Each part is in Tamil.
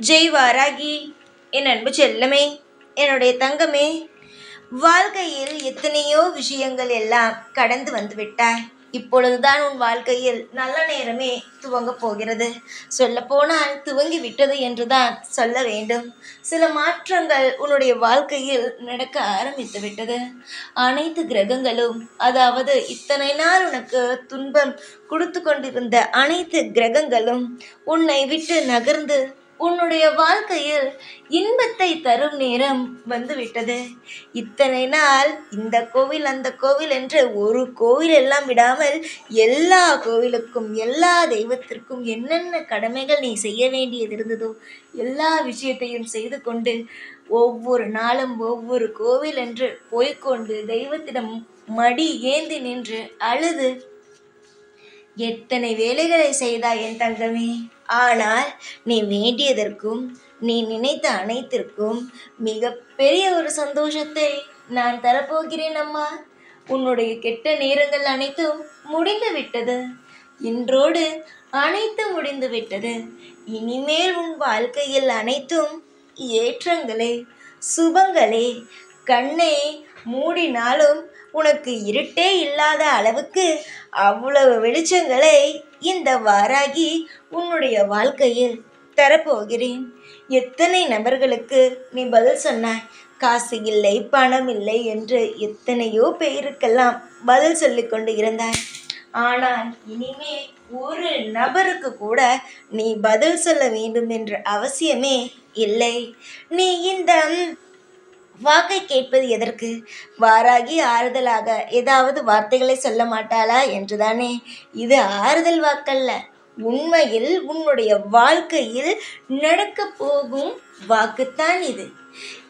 ஜெய் வாராகி என் அன்பு செல்லமே என்னுடைய தங்கமே வாழ்க்கையில் எத்தனையோ விஷயங்கள் எல்லாம் கடந்து வந்து விட்டாய். இப்பொழுதுதான் உன் வாழ்க்கையில் நல்ல நேரமே துவங்கப் போகிறது. சொல்லப்போனால் துவங்கி விட்டது என்றுதான் சொல்ல வேண்டும். சில மாற்றங்கள் உன்னுடைய வாழ்க்கையில் நடக்க ஆரம்பித்து விட்டது. அனைத்து கிரகங்களும் அதாவது இத்தனை நாள் உனக்கு துன்பம் கொடுத்து கொண்டிருந்த அனைத்து கிரகங்களும் உன்னை விட்டு நகர்ந்து உன்னுடைய வாழ்க்கையில் இன்பத்தை தரும் நேரம் வந்துவிட்டது. இத்தனை நாள் இந்த கோவில் அந்த கோவில் என்று ஒரு கோவில் எல்லாம் விடாமல் எல்லா கோவிலுக்கும் எல்லா தெய்வத்திற்கும் என்னென்ன கடமைகள் நீ செய்ய வேண்டியது இருந்ததோ எல்லா விஷயத்தையும் செய்து கொண்டு ஒவ்வொரு நாளும் ஒவ்வொரு கோவில் என்று போய்க்கொண்டு தெய்வத்திடம் மடி ஏந்தி நின்று அழுது எத்தனை வேலைகளை செய்தாய் என் தங்கமே? ஆனால் நீ வேண்டியதற்கும் நீ நினைத்த அனைத்திற்கும் மிகப்பெரிய ஒரு சந்தோஷத்தை நான் தரப்போகிறேன் அம்மா. உன்னுடைய கெட்ட நேரங்கள் அனைத்தும் முடிந்து விட்டது. இன்றோடு அனைத்தும் முடிந்து விட்டது. இனிமேல் உன் வாழ்க்கையில் அனைத்தும் ஏற்றங்களே சுபங்களே கண்ணை மூடினாலும் உனக்கு இருட்டே இல்லாத அளவுக்கு அவ்வளவு வெளிச்சங்களை இந்த வாராகி உன்னுடைய வாழ்க்கையில் தரப்போகிறேன். எத்தனை நபர்களுக்கு நீ பதில் சொன்னாய் காசு இல்லை பணம் இல்லை என்று எத்தனையோ பேருக்கெல்லாம் பதில் சொல்லி கொண்டு இருந்தாய். ஆனால் இனிமே ஒரு நபருக்கு கூட நீ பதில் சொல்ல வேண்டும் என்ற அவசியமே இல்லை. நீ இந்த வாக்கை கேட்பது எதற்கு? வாராகி ஆறுதலாக ஏதாவது வார்த்தைகளை சொல்ல மாட்டாளா என்றுதானே? இது ஆறுதல் வாக்கல்ல. உண்மையில் உன்னுடைய வாழ்க்கையில் நடக்க போகும் வாக்குத்தான் இது.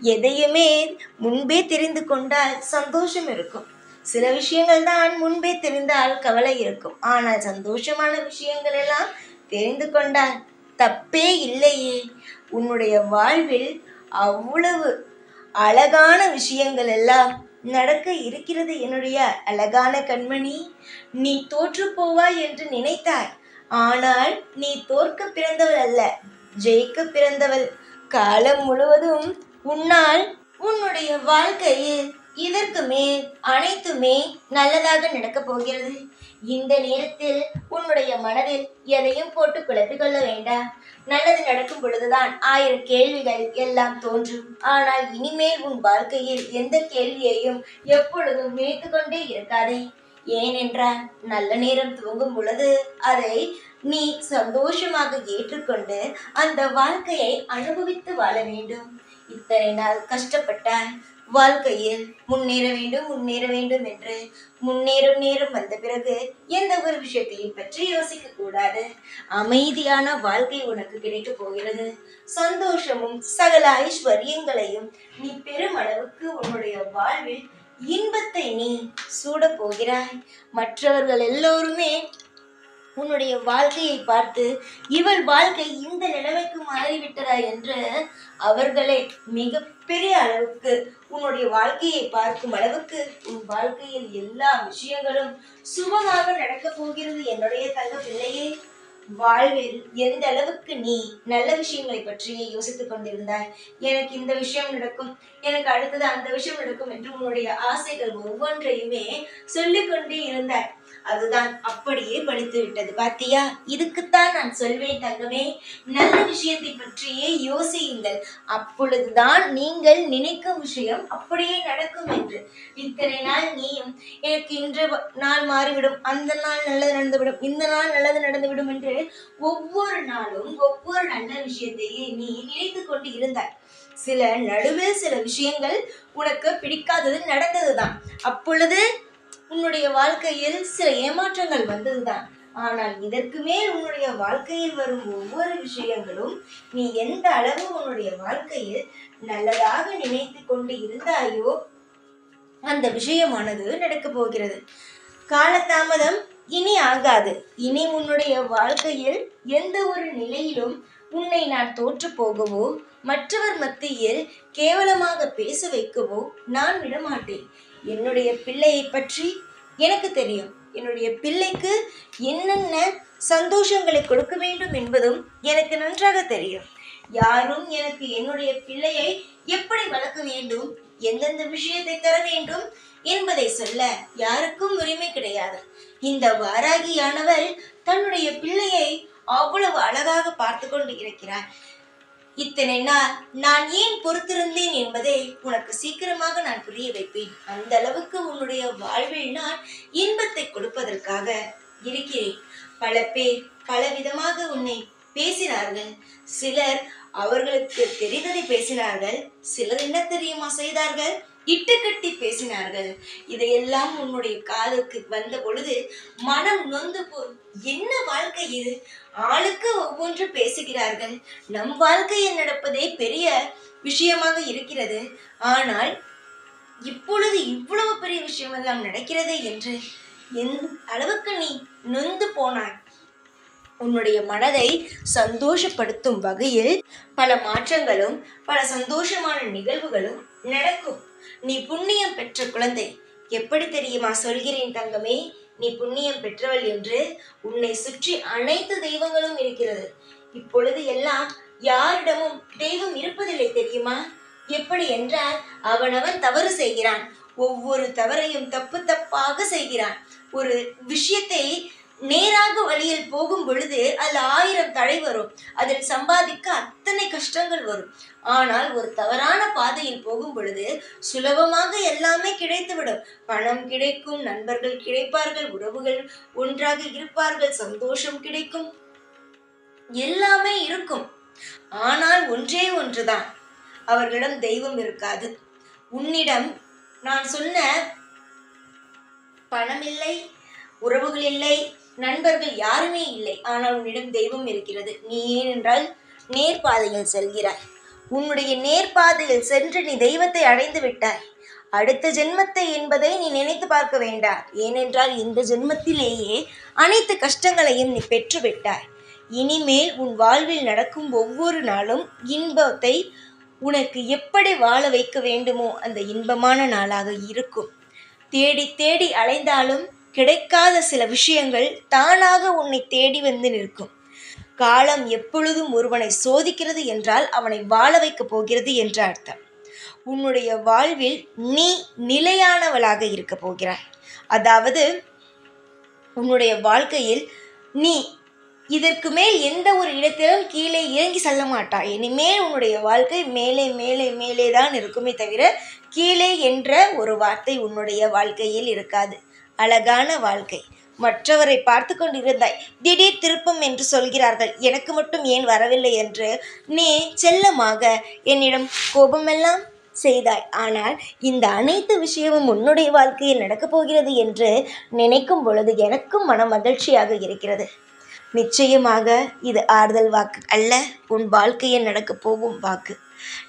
எதையுமே முன்பே தெரிந்து கொண்டால் சந்தோஷம் இருக்கும். சில விஷயங்கள் தான் முன்பே தெரிந்தால் கவலை இருக்கும். ஆனால் சந்தோஷமான விஷயங்கள் எல்லாம் தெரிந்து கொண்டால் தப்பே இல்லையே. உன்னுடைய வாழ்வில் அவ்வளவு அழகான விஷயங்கள் எல்லாம் நடக்க இருக்கிறது என்னுடைய அழகான கண்மணி. நீ தோற்று போவாய் என்று நினைத்தாய். ஆனால் நீ தோற்க பிறந்தவள் அல்ல ஜெயிக்க பிறந்தவள். காலம் முழுவதும் உன்னால் உன்னுடைய வாழ்க்கையில் இதற்கு மேல் அனைத்துமே நல்லதாக நடக்கப் போகிறது. இந்த நேரத்தில் உன்னுடைய மனதில் எதையும் போட்டு குழப்பிக் கொள்ள வேண்டாம். நல்லது நடக்கும் பொழுதுதான் ஆயிரம் கேள்விகள் எல்லாம் தோன்றும். ஆனால் இனிமேல் உன் வாழ்க்கையில் எந்த கேள்வியையும் எப்பொழுதும் நினைத்து கொண்டே இருக்காதே. ஏனென்றால் நல்ல நேரம் துவங்கும் பொழுது அதை நீ சந்தோஷமாக ஏற்றுக்கொண்டு அந்த வாழ்க்கையை அனுபவித்து வாழ வேண்டும். இத்தனை நாள் கஷ்டப்பட்டாய் வாழ்க்கையில் முன்னேற வேண்டும் முன்னேற வேண்டும் என்று முன்னேறும் நேரம் வந்த பிறகு எந்த ஒரு விஷயத்தையும் பற்றி யோசிக்க கூடாது. அமைதியான வாழ்க்கை உனக்கு கிடைக்க போகிறது. சந்தோஷமும் சகல ஐஸ்வர்யங்களையும் நீ பெரும் அளவுக்கு உன்னுடைய வாழ்வில் இன்பத்தை நீ சூட போகிறாய். மற்றவர்கள் எல்லோருமே உன்னுடைய வாழ்க்கையை பார்த்து இவள் வாழ்க்கை இந்த நிலைமைக்கு மாறிவிட்டதா என்று அவர்களே மிகப்பெரிய அளவுக்கு உன்னுடைய வாழ்க்கையை பார்க்கும் அளவுக்கு உன் வாழ்க்கையில் எல்லா விஷயங்களும் சுபமாக நடக்கப் போகிறது என்னுடைய தங்க பிள்ளையே வாழ்வில் எந்த அளவுக்கு நீ நல்ல விஷயங்களை பற்றியே யோசித்துக் கொண்டிருந்தாய்? எனக்கு இந்த விஷயம் நடக்கும் எனக்கு அடுத்தது அந்த விஷயம் நடக்கும் என்று உன்னுடைய ஆசைகள் ஒவ்வொன்றையுமே சொல்லிக்கொண்டே இருந்தாய். அதுதான் அப்படியே பழித்து விட்டது. பாத்தியா? இதுக்குத்தான் நான் சொல்வேன் தங்கமே. நல்ல விஷயத்தை பற்றியே யோசியுங்கள். அப்பொழுதுதான் நீங்கள் நினைக்கும் விஷயம் அப்படியே நடக்கும் என்று. இத்தனை நாள் நீயும் எனக்கு இன்று நாள் மாறிவிடும். அந்த நாள் நல்லது நடந்துவிடும். இந்த நாள் நல்லது நடந்துவிடும் என்று ஒவ்வொரு நாளும் ஒவ்வொரு நல்ல விஷயத்தையே நீ நினைத்து கொண்டு இருந்தாய். சில நடுவில் சில விஷயங்கள் உனக்கு பிடிக்காதது நடந்ததுதான். அப்பொழுது உன்னுடைய வாழ்க்கையில் சில ஏமாற்றங்கள் வந்ததுதான். ஆனால் இதற்கு மேல் உன்னுடைய வாழ்க்கையில் வரும் ஒவ்வொரு விஷயங்களும் நீ எந்த அளவு உன்னுடைய வாழ்க்கையில் நல்லதாக நினைத்து கொண்டு இருந்தாயோ அந்த விஷயமானது நடக்கப் போகிறது. காலதாமதம் இனி ஆகாது. இனி உன்னுடைய வாழ்க்கையில் எந்த ஒரு நிலையிலும் உன்னை நான் தோற்று போகவோ மற்றவர் மத்தியில் கேவலமாக பேச வைக்கவோ நான் விடமாட்டேன். என்னுடைய பிள்ளையை பற்றி எனக்கு தெரியும். என்னுடைய பிள்ளைக்கு என்னென்ன சந்தோஷங்களை கொடுக்க வேண்டும் என்பதும் எனக்கு நன்றாக தெரியும். யாரும் எனக்கு என்னுடைய பிள்ளையை எப்படி வளர்க்க வேண்டும் எந்தெந்த விஷயத்தை தர வேண்டும் என்பதை சொல்ல யாருக்கும் உரிமை கிடையாது. இந்த வாராகியானவள் தன்னுடைய பிள்ளையை அவ்வளவு அழகாக பார்த்து கொண்டு இருக்கிறார் இத்தனை நாள் நான் ஏன் பொறுத்திருந்தேன் என்பதை உனக்கு சீக்கிரமாக நான் புரிய வைப்பேன். அந்த அளவுக்கு உன்னுடைய வாழ்வில் நான் இன்பத்தை கொடுப்பதற்காக இருக்கிறேன். பல பேர் பலவிதமாக உன்னை பேசினார்கள். சிலர் அவர்களுக்கு தெரிந்ததை பேசினார்கள். சிலர் என்ன தெரியுமா செய்தார்கள்? இட்டுக்கட்டி பேசினார்கள். இதையெல்லாம் உன்னுடைய காலுக்கு வந்த பொழுது மனம் நொந்து போ என்ன வாழ்க்கை இது? ஆளுக்கு ஒவ்வொன்று பேசுகிறார்கள். நம் வாழ்க்கையில் நடப்பதே பெரிய விஷயமாக இருக்கிறது. ஆனால் இப்பொழுது இவ்வளவு பெரிய விஷயமெல்லாம் நடக்கிறது என்று எந் அளவுக்கு நீ நொந்து போனாய். உன்னுடைய மனதை சந்தோஷப்படுத்தும் வகையில் பல மாற்றங்களும் பல சந்தோஷமான நிகழ்வுகளும் நடக்கும். நீ புண்ணியம் பெற்ற குழந்தை. எப்படி தெரியுமா சொல்கிறேன் தங்கமே? நீ புண்ணியம் பெற்றவள் என்று உன்னை சுற்றி அனைத்து தெய்வங்களும் இருக்கிறது. இப்பொழுது எல்லாம் யாரிடமும் தெய்வம் இருப்பதில்லை தெரியுமா? எப்படி என்றால் அவனவன் தவறு செய்கிறான். ஒவ்வொரு தவறையும் தப்பு தப்பாக செய்கிறான். ஒரு விஷயத்தை நேராக வழியில் போகும் பொழுது அதில் ஆயிரம் தடை வரும். அதில் சம்பாதிக்க அத்தனை கஷ்டங்கள் வரும். ஆனால் ஒரு தவறான பாதையில் போகும் பொழுது சுலபமாக எல்லாமே கிடைத்துவிடும். பணம் கிடைக்கும் நண்பர்கள் கிடைப்பார்கள் உறவுகள் ஒன்றாக இருப்பார்கள் சந்தோஷம் கிடைக்கும். எல்லாமே இருக்கும். ஆனால் ஒன்றே ஒன்றுதான். அவர்களிடம் தெய்வம் இருக்காது. உன்னிடம் நான் சொன்ன பணம் இல்லை உறவுகள் இல்லை நண்பர்கள் யாருமே இல்லை. ஆனால் உன்னிடம் தெய்வம் இருக்கிறது. நீ ஏனென்றால் நேர்பாதையில் செல்கிறாய். உன்னுடைய நேர்பாதையில் சென்று நீ தெய்வத்தை அடைந்து விட்டாய். அடுத்த ஜென்மத்தை என்பதை நீ நினைத்து பார்க்க வேண்டாம். ஏனென்றால் இந்த ஜென்மத்திலேயே அனைத்து கஷ்டங்களையும் நீ பெற்று விட்டாய் இனிமேல் உன் வாழ்வில் நடக்கும் ஒவ்வொரு நாளும் இன்பத்தை உனக்கு எப்படி வாழ வைக்க வேண்டுமோ அந்த இன்பமான நாளாக இருக்கும். தேடி தேடி அலைந்தாலும் கிடைக்காத சில விஷயங்கள் தானாக உன்னை தேடி வந்து நிற்கும். காலம் எப்பொழுதும் ஒருவனை சோதிக்கிறது என்றால் அவனை வாழ வைக்கப் போகிறது என்ற அர்த்தம். உன்னுடைய வாழ்வில் நீ நிலையானவளாக இருக்க போகிறாய். அதாவது உன்னுடைய வாழ்க்கையில் நீ இதற்கு மேல் எந்த ஒரு இடத்திலும் கீழே இறங்கி செல்ல மாட்டாய். இனிமேல் உன்னுடைய வாழ்க்கை மேலே மேலே மேலே தான் இருக்குமே தவிர கீழே என்ற ஒரு வார்த்தை உன்னுடைய வாழ்க்கையில் இருக்காது. அழகான வாழ்க்கை. மற்றவரை பார்த்து கொண்டிருந்தாய். திடீர் திருப்பம் என்று சொல்கிறார்கள். எனக்கு மட்டும் ஏன் வரவில்லை என்று நீ செல்லமாக என்னிடம் கோபமெல்லாம் செய்தாய். ஆனால் இந்த அனைத்து விஷயமும் உன்னுடைய வாழ்க்கையில் நடக்கப் போகிறது என்று நினைக்கும் பொழுது எனக்கும் மன மகிழ்ச்சியாக இருக்கிறது. நிச்சயமாக இது ஆறுதல் வாக்கு அல்ல. உன் வாழ்க்கையில் நடக்கப் போகும் வாக்கு.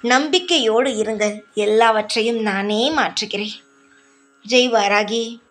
நம்பிக்கையோடு இருங்கள். எல்லாவற்றையும் நானே மாற்றுகிறேன். ஜெய் வாராகி